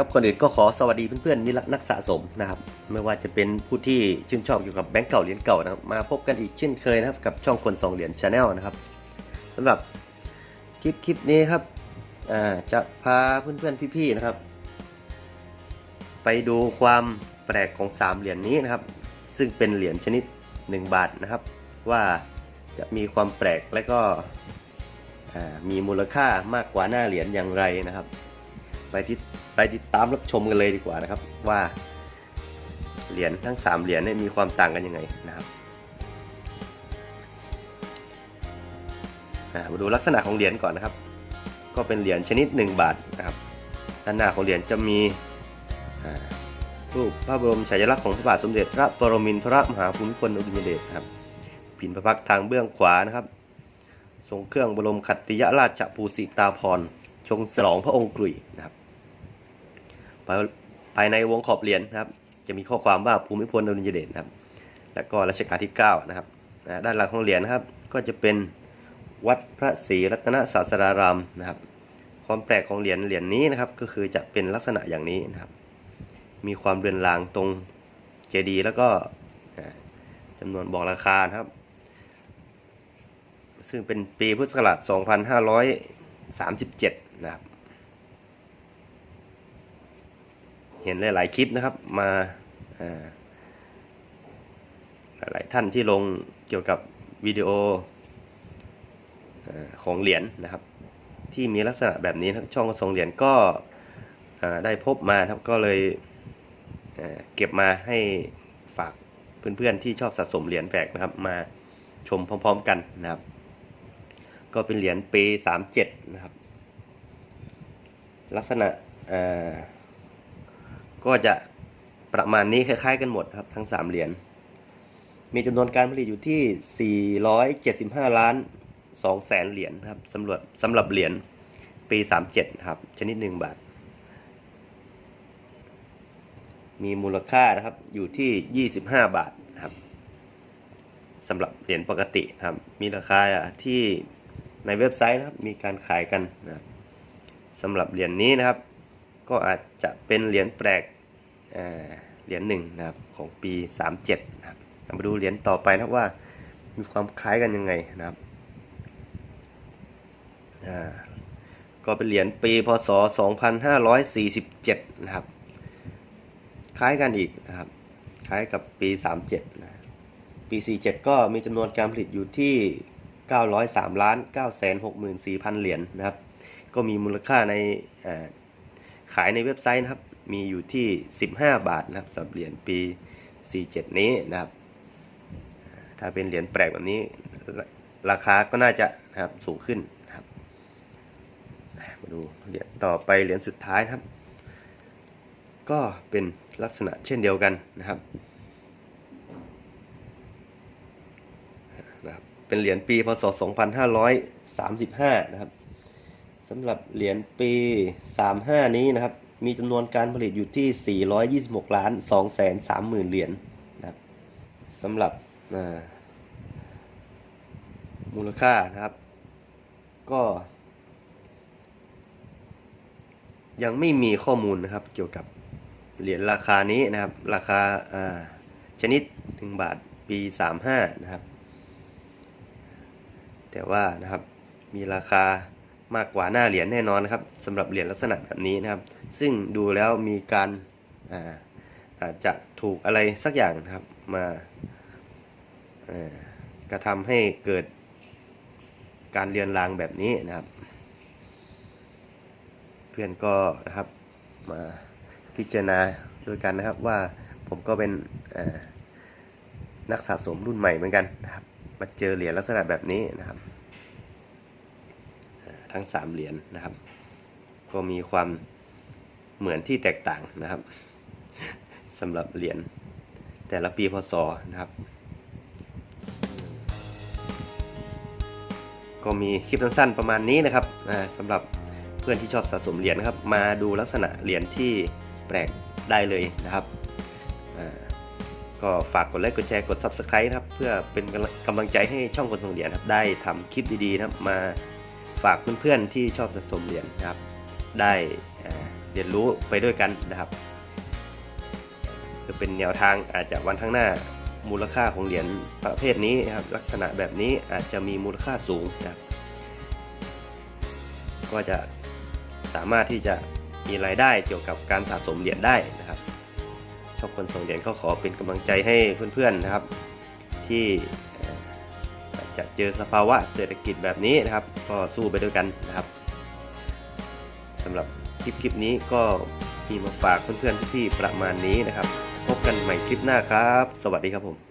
ครับก่อนอื่นก็ขอสวัสดีเพื่อนๆมิรักนักสะสมนะครับไม่ว่าจะเป็นผู้ที่ชื่นชอบเกี่ยวกับแบงก์เก่าเหรียญเก่านะครับมาพบกันอีกเช่นเคยนะครับกับช่องคนสองเหรียญชาแนลนะครับสำหรับคลิปคลิปนี้ครับอ่าจะพาเพื่อนๆพี่ๆนะครับ ไปดูความแปลกของสามเหรียญนี้นะครับ ซึ่งเป็นเหรียญชนิด 1 บาทนะครับ ว่าจะมีความแปลกและก็มีมูลค่ามากกว่าหน้าเหรียญอย่างไรนะครับ ไปที่ ไปติดตามรับชมกันเลยดีกว่านะครับ ว่าเหรียญทั้ง 3 เหรียญเนี่ยมีความต่างกันยังไงนะครับมาดูลักษณะของเหรียญก่อนนะครับ ก็เป็นเหรียญชนิด 1 บาทนะครับด้านหน้าของเหรียญจะมีรูปพระบรมฉายาลักษณ์ของพระบาทสมเด็จพระปรมินทรมหาภูมิพลอดุลยเดชนะครับผินพระพักทางเบื้องขวานะครับ ทรงเครื่องบรมขัตติยราชภูสิตาภรชงฉลองพระองค์กลุยนะครับ ภายภายในวงขอบเหรียญนะครับ จะมีข้อความว่าภูมิพลอดุลยเดชนะครับ และก็รัชกาลที่ 9 นะครับด้านหลังของเหรียญนะครับ ก็จะเป็นวัดพระศรีรัตนศาสดารามนะครับ ความแปลกของเหรียญเหรียญนี้นะครับ ก็คือจะเป็นลักษณะอย่างนี้นะครับ มีความเรือนรางตรงเจดีย์แล้วก็อ่าจำนวนบอกราคาครับ ซึ่งเป็นปีพุทธศักราช 2537 นะครับ เห็นหลาย ๆ คลิปนะครับ มาหลายๆท่านที่ลงเกี่ยวกับวิดีโออของเหรียญนะครับ ที่มีลักษณะแบบนี้นะช่องกระทรงเหรียญก็ได้พบมาครับก็เลยเก็บมาให้ฝากเพื่อน ๆ ที่ชอบสะสมเหรียญแปลกนะครับ มาชมพร้อม ๆ กันนะครับ ก็เป็นเหรียญปี37นะครับ ลักษณะ ก็จะประมาณนี้คล้ายๆกันหมดครับทั้ง 3 เหรียญ มีจำนวนการผลิตอยู่ที่ 475 ล้าน2แสนเหรียญครับสำหรับสำหรับเหรียญปี 37 ครับ ชนิด 1 บาท มีมูลค่านะครับอยู่ที่ 25 บาทครับสำหรับเหรียญปกติครับ มีราคาที่ในเว็บไซต์นะครับ มีการขายกันนะสำหรับเหรียญนี้นะครับ ก็อาจจะเป็นเหรียญแปลกอ่าเหรียญหนึ่งนะครับของปี 37นะครับมาดูเหรียญต่อไปนะว่ามีความคล้ายกันยังไงนะครับอ่าก็เป็นเหรียญปีพศ 2547 นะครับ คล้ายกันอีกนะครับ คล้ายกับปี 37 นะปี 47 ก็มีจำนวนการผลิตอยู่ที่ 903ล้าน964,000 เหรียญนะครับ ก็มีมูลค่าใน ขายในเว็บไซต์นะครับ มีอยู่ที่ 15 บาทนะครับสำหรับเหรียญปี 47 นี้นะครับ ถ้าเป็นเหรียญแปลกแบบนี้ ราคาก็น่าจะนะครับสูงขึ้นนะครับ มาดูเหรียญต่อไปเหรียญสุดท้ายครับ ก็เป็นลักษณะเช่นเดียวกันนะครับนะครับเป็นเหรียญปีพศ 2535 นะครับ สำหรับเหรียญปี 35 นี้นะครับ มีจำนวนการผลิตอยู่ที่ 426 ล้าน 2 แสน 3 หมื่นเหรียญนะครับสำหรับมูลค่านะครับ ก็ ยังไม่มีข้อมูลนะครับ เกี่ยวกับเหรียญราคานี้นะครับ ราคาอ่าชนิด 1 บาทปี 35 นะครับ แต่ว่านะครับมีราคา มากกว่าหน้าเหรียญแน่นอนนะครับสำหรับเหรียญลักษณะแบบนี้นะครับ ซึ่งดูแล้วมีการอ่าอาจจะถูกอะไรสักอย่างนะครับมากระทำให้เกิดการเรียนรางแบบนี้นะครับ เพื่อนก็นะครับมาพิจารณาด้วยกันนะครับว่าผมก็เป็นนักสะสมรุ่นใหม่เหมือนกันนะครับ มาเจอเหรียญลักษณะแบบนี้นะครับ ทั้ง 3 เหรียญนะครับ ก็มีความเหมือนที่แตกต่างนะครับสำหรับเหรียญแต่ละปีพศนะครับ ก็มีคลิปสั้นๆประมาณนี้นะครับสำหรับเพื่อนที่ชอบสะสมเหรียญนะครับ มาดูลักษณะเหรียญที่แปลกได้เลยนะครับก็ฝากกดไลค์กดแชร์กด Subscribe นะครับ เพื่อเป็นกำลังใจให้ช่องคนส่งเหรียญครับ ได้ทำคลิปดีๆนะครับมา ฝากเพื่อนๆที่ชอบสะสมเหรียญนะครับ ได้เรียนรู้ไปด้วยกันนะครับจะเป็นแนวทางอาจจะวันข้างหน้ามูลค่าของเหรียญประเภทนี้นะครับ ลักษณะแบบนี้อาจจะมีมูลค่าสูงนะครับก็จะสามารถที่จะมีรายได้เกี่ยวกับการสะสมเหรียญได้นะครับชอบคนส่งเหรียญก็ขอเป็นกำลังใจให้เพื่อนๆนะครับ ที่ จะเจอสภาวะเศรษฐกิจแบบนี้นะครับ ก็สู้ไปด้วยกันนะครับสำหรับคลิปคลิปนี้ก็มีมาฝากเพื่อนๆพี่ๆประมาณนี้นะครับ พบกันใหม่คลิปหน้าครับ สวัสดีครับผม